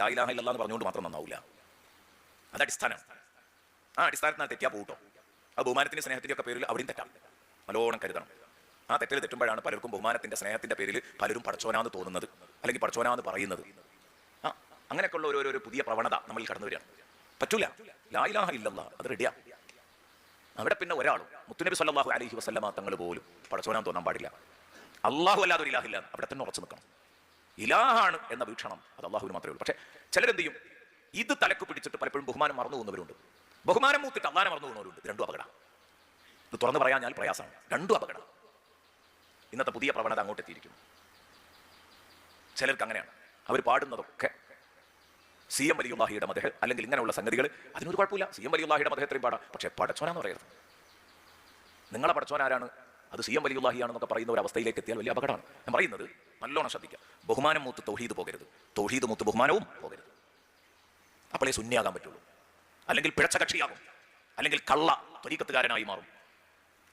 ലാ ഇലാഹ ഇല്ലല്ലാഹ് പറഞ്ഞുകൊണ്ട് മാത്രം നന്നാവില്ല അത് അടിസ്ഥാനം. ആ അടിസ്ഥാനത്തിന് തെറ്റിയാ പോകട്ടോ ആ ബഹുമാനത്തിന്റെ സ്നേഹത്തിന്റെ ഒക്കെ പേരിൽ അവിടെയും തെറ്റാം. നല്ലോണം കരുതണം. ആ തെറ്റിൽ തെറ്റുമ്പോഴാണ് പലർക്കും ബഹുമാനത്തിന്റെ സ്നേഹത്തിന്റെ പേരിൽ പലരും പഠിച്ചോനാന്ന് തോന്നുന്നത്. അല്ലെങ്കിൽ പഠിച്ചോനാന്ന് പറയുന്നത്. ആ അങ്ങനെയൊക്കെയുള്ള ഒരു ഒരു പുതിയ പ്രവണത നമ്മളിൽ കടന്നു വരികയാണ്. പറ്റൂല. ലായിലാഹ ഇല്ലല്ലാ. അത് റെഡിയാ. അവിടെ പിന്നെ ഒരാളും മുത്തുനബി സല്ലാഹു അലഹി വസല്ലമ തങ്ങൾ പോലും പടച്ചോനാൻ തോന്നാൻ പാടില്ല. അള്ളാഹു അല്ലാതെ ഒരു ഇലാഹില്ല അവിടെ തന്നെ ഉറച്ചു നിൽക്കണം. ഇലാഹാണ് എന്ന വീക്ഷണം അത് അള്ളാഹുവിന് മാത്രമേ ഉള്ളൂ. പക്ഷേ ചിലരെന്ത് ചെയ്യും? ഇത് തലക്ക് പിടിച്ചിട്ട് പലപ്പോഴും ബഹുമാനം മറന്നു പോകുന്നവരുണ്ട്. ബഹുമാനം മൂത്തിട്ട് അള്ളാനെ മറന്നു പോകുന്നവരുണ്ട്. രണ്ടും അപകടം. ഇത് തുറന്നു പറയാൻ ഞാൻ പ്രയാസമാണ്. രണ്ടും അപകടം. ഇന്നത്തെ പുതിയ പ്രവണത അങ്ങോട്ട് എത്തിയിരിക്കുന്നു. ചിലർക്ക് അങ്ങനെയാണ്. അവർ പാടുന്നതൊക്കെ സി എം വലിയുള്ളാഹിയുടെ മതഹ് അല്ലെങ്കിൽ ഇങ്ങനെയുള്ള സംഗതികൾ അതിനൊരു കുഴപ്പമില്ല. സി എം വലിയുള്ളാഹിയുടെ മതം എത്രയും പാടാം. പക്ഷെ പടച്ചോനാന്ന് പറയരുത്. നിങ്ങളെ പടച്ചോൻ ആരാണ്? അത് സി എം വലിയുള്ളാഹിയാണെന്നൊക്കെ പറയുന്ന ഒരു അവസ്ഥയിലേക്ക് എത്തിയാൽ വലിയ അപകടമാണ്. ഞാൻ പറയുന്നത് നല്ലോണം ശ്രദ്ധിക്കുക ബഹുമാനം മൂത്ത് തൗഹീദ് പോകരുത്. തൗഹീദ് മൂത്ത് ബഹുമാനവും പോകരുത്. അപ്പോഴേ ശൂന്യാകാൻ പറ്റുള്ളൂ. അല്ലെങ്കിൽ പിഴച്ച കക്ഷിയാകും അല്ലെങ്കിൽ കള്ള ത്വരീക്കത്തുകാരനായി മാറും.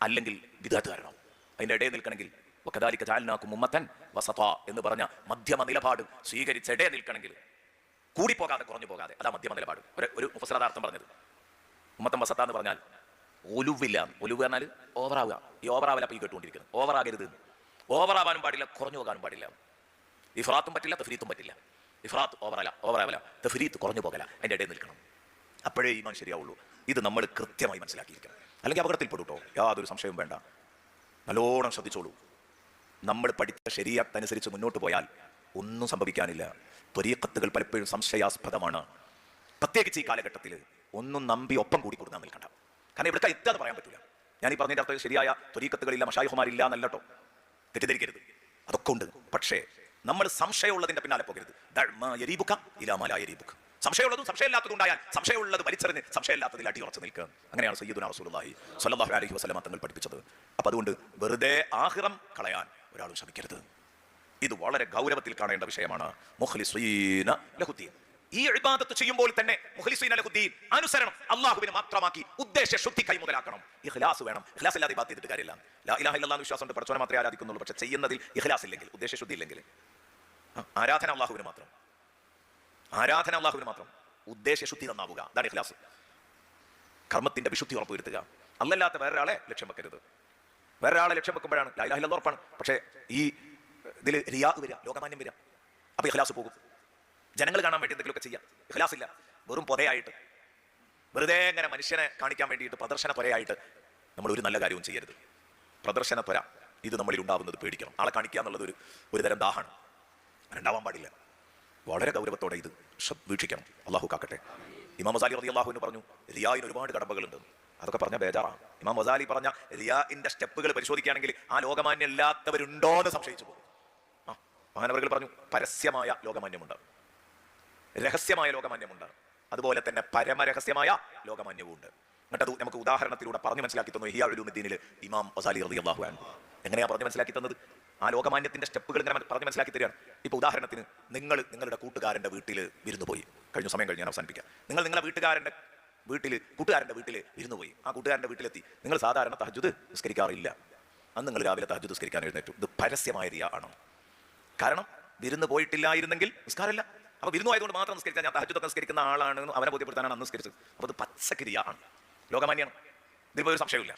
അല്ലെങ്കിൽ വിദഗ്ധകാരനാവും. അതിന്റെ ഇടയിൽ നിൽക്കണമെങ്കിൽ വക്കദാലിക്ക ചാലിനാക്കും ഉമ്മത്തൻ വസത എന്ന് പറഞ്ഞ മധ്യമ നിലപാട് സ്വീകരിച്ച് ഇടയിൽ നിൽക്കണമെങ്കിൽ കൂടിപ്പോകാതെ കുറഞ്ഞു പോകാതെ അതാ മധ്യമ നിലപാട്. ഒരു ഒരു പറഞ്ഞത്. ഉമ്മത്തൻ വസത്ത എന്ന് പറഞ്ഞാൽ ഒലുവില്ല ഒലുവ് പറഞ്ഞാൽ ഓവറാവുക ഈ ഓവറാവില്ല അപ്പോൾ ഈ കേട്ടുകൊണ്ടിരിക്കുന്നത്. ഓവറാകരുത് ഓവറാവാനും പാടില്ല. കുറഞ്ഞു പോകാനും പാടില്ല. ഇഫ്രാത്തും പറ്റില്ല തഫ്രീത്തും പറ്റില്ല. ഇഫ്രാത്ത് ഓവറല്ല ഓവറാവല തഫ്രീത്ത് കുറഞ്ഞു പോകല. അതിന്റെ ഇടയിൽ നിൽക്കണം. അപ്പോഴേ ഈമാൻ ശരിയാവുള്ളൂ ഇത് നമ്മൾ കൃത്യമായി മനസ്സിലാക്കിയിരിക്കണം. അല്ലെങ്കിൽ അപകടത്തിൽ പെടുട്ടോ യാതൊരു സംശയവും വേണ്ട. നല്ലോണം ശ്രദ്ധിച്ചോളൂ. നമ്മൾ പഠിച്ച ശരീരത്തനുസരിച്ച് മുന്നോട്ട് പോയാൽ ഒന്നും സംഭവിക്കാനില്ല. ത്വരീക്കത്തുകൾ പലപ്പോഴും സംശയാസ്പദമാണ്. പ്രത്യേകിച്ച് ഈ കാലഘട്ടത്തിൽ ഒന്നും നമ്പി ഒപ്പം കൂടി കൊടുക്കാൻ നിൽക്കണ്ട കാരണം ഇവിടെ എത്താതെ പറയാൻ പറ്റില്ല ഞാൻ ഈ പറഞ്ഞതിന്റെ അർത്ഥം ശരിയായ ത്വരീക്കത്തുകളില്ല മഷായുഹമാരില്ല എന്നല്ലോ തെറ്റിദ്ധരിക്കരുത്. അതൊക്കെ ഉണ്ട്. പക്ഷേ നമ്മൾ സംശയമുള്ളതിന്റെ പിന്നാലെ പോകരുത്. ദഴ്മ യരീബുക്ക ഇലാമല യരീബുക്ക് സംശയമുള്ളതും സംശയമില്ലാത്തതും ഉണ്ടായാൽ സംശയമുള്ളത് വലിച്ചെറിഞ്ഞ് സംശയമില്ലാത്തതിൽ അടി ഉറച്ചു നിൽക്കുക. അങ്ങനെയാണ് സയ്യിദുന റസൂലുള്ളാഹി സ്വല്ലല്ലാഹു അലൈഹി വസല്ലം തങ്ങൾ പഠിപ്പിച്ചത്. അപ്പോൾ അതുകൊണ്ട് വെറുതെ ആഹിറം കളയാൻ ഒരാളും ശ്രമിക്കരുത്. ഇത് വളരെ ഗൗരവത്തിൽ കാണേണ്ട വിഷയമാണ്. മുഖ്ലിസീന ലഹുദ്ദീൻ. ഈ ഇബാദത്ത് ചെയ്യുമ്പോൾ തന്നെ മുഖ്ലിസീന ലഹുദ്ദീൻ അനുസരണം അള്ളാഹുവിനെ മാത്രമാക്കി ഉദ്ദേശ ശുദ്ധി കൈമുതലാക്കണം. ഇഖ്ലാസ് വേണം. ഇഖ്ലാസ് ഇല്ലാതെ ഇബാദത്ത് ചെയ്തിട്ട് കാര്യമില്ല. ലാ ഇലാഹ ഇല്ലല്ലാഹ് വിശ്വാസമുണ്ട്. പഠിച്ചവനെ മാത്രമേ ആരാധിക്കുന്നുള്ളൂ. പക്ഷെ ചെയ്യുന്നതിൽ ഇഖ്ലാസ് ഇല്ലെങ്കിൽ ഉദ്ദേശ ശുദ്ധി ഇല്ലെങ്കിൽ. ആരാധന അള്ളാഹുവിന് മാത്രം. ആരാധന അള്ളാഹുവിന് മാത്രം. ഉദ്ദേശ ശുദ്ധി നന്നാവുക. അതാണ് ഇഖ്ലാസ്. കർമ്മത്തിന്റെ വിശുദ്ധി ഉറപ്പുവരുത്തുക. അല്ലല്ലാത്ത വേറൊരാളെ ലക്ഷ്യം വെക്കരുത്. വേറൊരാളെ ലക്ഷ്യം വെക്കുമ്പോഴാണ് ലാ ഇലാഹ ഇല്ലല്ലാഹ് ഉറപ്പാണ്. പക്ഷേ ഈ ഇതിൽ റിയാ വരിക ലോകമാന്യം വരിക. അപ്പൊ ഇഖ്ലാസ് പോകും. ജനങ്ങൾ കാണാൻ വേണ്ടി എന്തെങ്കിലുമൊക്കെ ചെയ്യാം. ഇഖ്ലാസ് ഇല്ല വെറും പൊതയായിട്ട്. വെറുതെ ഇങ്ങനെ മനുഷ്യനെ കാണിക്കാൻ വേണ്ടിയിട്ട് പ്രദർശന പൊരയായിട്ട് നമ്മൾ ഒരു നല്ല കാര്യവും ചെയ്യരുത്. പ്രദർശന പൊര. ഇത് നമ്മളിൽ ഉണ്ടാവുന്നത് പേടിക്കണം. ആളെ കാണിക്കുക എന്നുള്ളത് ഒരു ഒരു തരം ദാഹാണ് രണ്ടാവാൻ പാടില്ല. വളരെ ഗൗരവത്തോടെ ഇത് വീക്ഷിക്കണം. അള്ളാഹു കാക്കട്ടെ. ഇമാം മസാലി റതി അള്ളാഹുവിന് പറഞ്ഞു റിയായിന് ഒരുപാട് കടമ്പകളുണ്ട്. അതൊക്കെ പറഞ്ഞ ബേജാറാണ്. ഇമാം മസാലി പറഞ്ഞ റിയാഇന്റെ സ്റ്റെപ്പുകൾ പരിശോധിക്കുകയാണെങ്കിൽ ആ ലോകമാന്യമില്ലാത്തവരുണ്ടോ എന്ന് സംശയിച്ചു പോകും. ആ മഹാനവർകൾ പറഞ്ഞു പരസ്യമായ ലോകമാന്യമുണ്ട് രഹസ്യമായ ലോകമാന്യമുണ്ട്. അതുപോലെ തന്നെ പരമരഹസ്യമായ ലോകമാന്യവും ഉണ്ട് എന്നിട്ട് അത് നമുക്ക് ഉദാഹരണത്തിലൂടെ പറഞ്ഞു മനസ്സിലാക്കി തന്നു ഹിയ ഉലൂമുദ്ദീനിൽ ഇമാം വസാലി റതി അള്ളാഹു ആണ് എങ്ങനെയാ പറഞ്ഞു മനസ്സിലാക്കി തന്നത്? ആ ലോകമാന്യത്തിന്റെ സ്റ്റെപ്പുകൾ ഇങ്ങനെ പറഞ്ഞു മനസ്സിലാക്കി തരികയാണ്. ഇപ്പൊ ഉദാഹരണത്തിന് നിങ്ങൾ നിങ്ങളുടെ കൂട്ടുകാരന്റെ വീട്ടിൽ വിരുന്നു പോയി കഴിഞ്ഞ സമയം കഴിഞ്ഞ് ഞാൻ അവസാനിപ്പിക്കാം. നിങ്ങൾ നിങ്ങളുടെ വീട്ടുകാരന്റെ വീട്ടിൽ കൂട്ടുകാരന്റെ വീട്ടിൽ വിരുന്നു പോയി ആ കൂട്ടുകാരന്റെ വീട്ടിലെത്തി. നിങ്ങൾ സാധാരണ തഹജുദ് നിസ്കരിക്കാറില്ല. അന്ന് നിങ്ങൾ രാവിലെ തഹജുദ് നിസ്കരിക്കാൻ എഴുന്നേറ്റു. ഇത് പരസ്യമായ റിയ ആണ്. കാരണം വിരുന്ന് പോയിട്ടില്ലായിരുന്നെങ്കിൽ നിസ്കാരമില്ല. അപ്പൊ വിരുന്ന് ആയതുകൊണ്ട് മാത്രം നിസ്കരിക്കാൻ ഞാൻ തഹജുദൊക്കെ നിസ്കരിക്കുന്ന ആളാണ് അവനെ ബോധ്യപ്പെടുത്താനാണ് അന്ന് നിസ്കരിച്ചത്. അപ്പൊ അത് പച്ചക്രിയാണ് ലോകമാന്യാണ് ഇതിപ്പോ ഒരു സംശയമില്ല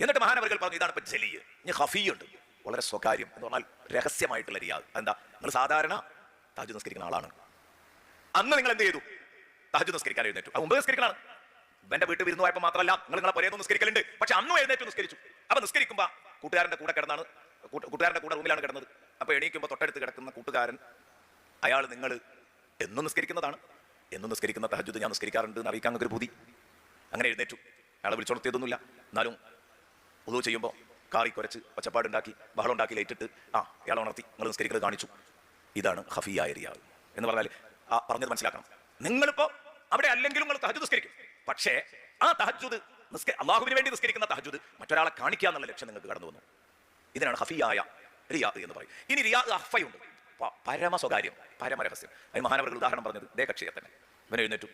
എന്നിട്ട് മഹാനവറുകൾ പറഞ്ഞു ഇതാണ് ഇപ്പൊ ജലിയ് ഇനി ഹഫിയുണ്ട് വളരെ സ്വകാര്യം. എന്ന് പറഞ്ഞാൽ രഹസ്യമായിട്ടുള്ള റിയാദ് എന്താ നിങ്ങൾ സാധാരണ താജ് നിസ്കരിക്കുന്ന ആളാണ്. അന്ന് നിങ്ങൾ എന്ത് ചെയ്തു? താജ് നിസ്കരിക്കാൻ എഴുന്നേറ്റു. അത് മുമ്പ് നിസ്കരിക്കലാണ്. എന്റെ വീട്ടിൽ വിരുന്നു പോയപ്പോൾ മാത്രമല്ല നിങ്ങൾ നിങ്ങളെ പുരേന്ന് നിസ്കരിക്കലുണ്ട്. പക്ഷെ അന്നും എഴുന്നേറ്റ് നിസ്കരിച്ചു. അപ്പൊ നിസ്കരിക്കുമ്പോ കൂട്ടുകാരന്റെ കൂടെ കിടന്നാണ് കൂട്ടുകാരന്റെ കൂടെ റൂമിലാണ് കിടന്നത്. അപ്പൊ എണീക്കുമ്പോൾ തൊട്ടടുത്ത് കിടക്കുന്ന കൂട്ടുകാരൻ അയാൾ നിങ്ങൾ എന്നും നിസ്കരിക്കുന്നതാണ്. എന്നും നിസ്കരിക്കുന്ന തഹജുദ് ഞാൻ നിസ്കരിക്കാറുണ്ട് എന്ന് അറിയിക്കാൻ ഒരു ബുദ്ധി അങ്ങനെ എഴുന്നേറ്റു. അയാൾ വിളിച്ചുണർത്തിയതൊന്നുമില്ല എന്നാലും ഉദു ചെയ്യുമ്പോൾ കാറി കുറച്ച് ഒച്ചപ്പാടുണ്ടാക്കി ബഹളം ഉണ്ടാക്കി ലൈറ്റിട്ട് ആ ഇയാളെ ഉണർത്തി നിങ്ങൾ നിസ്കരിക്കുന്നത് കാണിച്ചു. ഇതാണ് ഹഫിയായ റിയാവ് എന്ന് പറഞ്ഞാൽ ആ പറഞ്ഞത് മനസ്സിലാക്കണം. നിങ്ങളിപ്പോൾ അവിടെ അല്ലെങ്കിലും നിങ്ങൾ തഹജുദ് നിസ്കരിക്കും. പക്ഷേ ആ തഹജുദ് നിസ്ക അള്ളാഹുവിന് വേണ്ടി നിസ്കരിക്കുന്ന തഹജുദ് മറ്റൊരാളെ കാണിക്കുക എന്നുള്ള ലക്ഷ്യം നിങ്ങൾക്ക് കടന്നു വന്നു ഇതിനാണ് ഹഫിയായ റിയാദ് എന്ന് പറയും ഇനി റിയാദ് അഫയുണ്ട് പ- പരമ സ്വകാര്യം പരമരഹസ്യം അതിന് മഹാനവർക്ക് ഉദാഹരണം പറഞ്ഞത് ദേ കക്ഷിയെ തന്നെ. ഇവൻ എഴുന്നേറ്റു.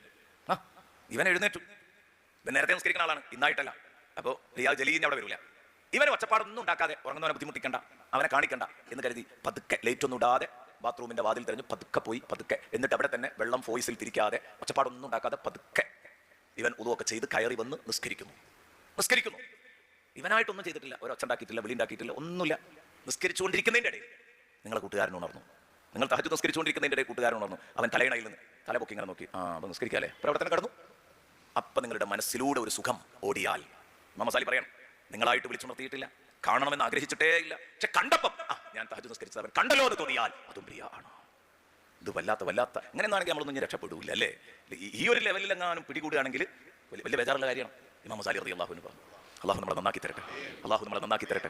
ആ ഇവൻ എഴുന്നേറ്റു. ഇവൻ നേരത്തെ നിസ്കരിക്കുന്ന ആളാണ് ഇന്നായിട്ടല്ല. അപ്പോൾ റിയാൽ ജലീലിന്റെ അവിടെ വരില്ല ഇവനെ ഒച്ചപ്പാടൊന്നും ഉണ്ടാക്കാതെ ഉറങ്ങുന്നവനെ ബുദ്ധിമുട്ടിക്കണ്ട അവനെ കാണിക്കണ്ട എന്ന് കരുതി പതുക്കെ ലൈറ്റ് ഒന്നും ഇടാതെ ബാത്റൂമിന്റെ വാതിൽ തെരഞ്ഞ് പതുക്കെ പോയി പതുക്കെ. എന്നിട്ട് അവിടെ തന്നെ വെള്ളം ഫോയിസിൽ തിരിക്കാതെ ഒച്ചപ്പാടൊന്നും ഉണ്ടാക്കാതെ പതുക്കെ ഇവൻ ഉതുവൊക്കെ ചെയ്ത് കയറി വന്ന് നിസ്കരിക്കുന്നു. നിസ്കരിക്കുന്നു. ഇവനായിട്ടൊന്നും ചെയ്തിട്ടില്ല. ഒരു ഒച്ചുണ്ടാക്കിയിട്ടില്ല വിളി ഉണ്ടാക്കിയിട്ടില്ല ഒന്നുമില്ല. നിസ്കരിച്ചുകൊണ്ടിരിക്കുന്നതിന്റെ ഇടയിൽ നിങ്ങളെ കൂട്ടുകാരനുണർന്നു നിങ്ങൾ തഹജ് നിസ്കരിച്ചുകൊണ്ടിരിക്കുന്നതിന്റെ കൂട്ടുകാരൻ ഉണർന്നു അവൻ തലയിണയിൽ നിന്ന് തല പൊക്കി ഇങ്ങനെ നോക്കി. ആ അപ്പം നിസ്കരിക്കാല്ലേ? പ്രവർത്തനം കടന്നു. അപ്പം നിങ്ങളുടെ മനസ്സിലൂടെ ഒരു സുഖം ഓടിയാൽ. മമസാലി പറയണം നിങ്ങളായിട്ട് വിളിച്ചുണർത്തിയിട്ടില്ല കാണണമെന്ന് ആഗ്രഹിച്ചിട്ടേ ഇല്ല. പക്ഷെ കണ്ടപ്പം ആ ഞാൻ തഹജ് നിസ്കരിച്ചവൻ കണ്ടല്ലോ എന്ന് തോന്നിയാൽ അതും പ്രിയാണ് ഇത് വല്ലാത്ത വല്ലാത്ത. ഇങ്ങനെ എന്നാണെങ്കിൽ നമ്മളൊന്നും ഇനി രക്ഷപ്പെടൂല്ല അല്ലേ? ഈ- ഒരു ലെവലിൽ എങ്ങാനും പിടികൂടുകയാണെങ്കിൽ വലിയ ബേജാറുള്ള കാര്യമാണ്. ഇമാം മസാലി അറിയാം അള്ളാഹുവിന് പറഞ്ഞു. അള്ളാഹു നമ്മളെ നന്നാക്കി തരട്ടെ. അള്ളാഹു നമ്മളെ നന്നാക്കി തരട്ടെ.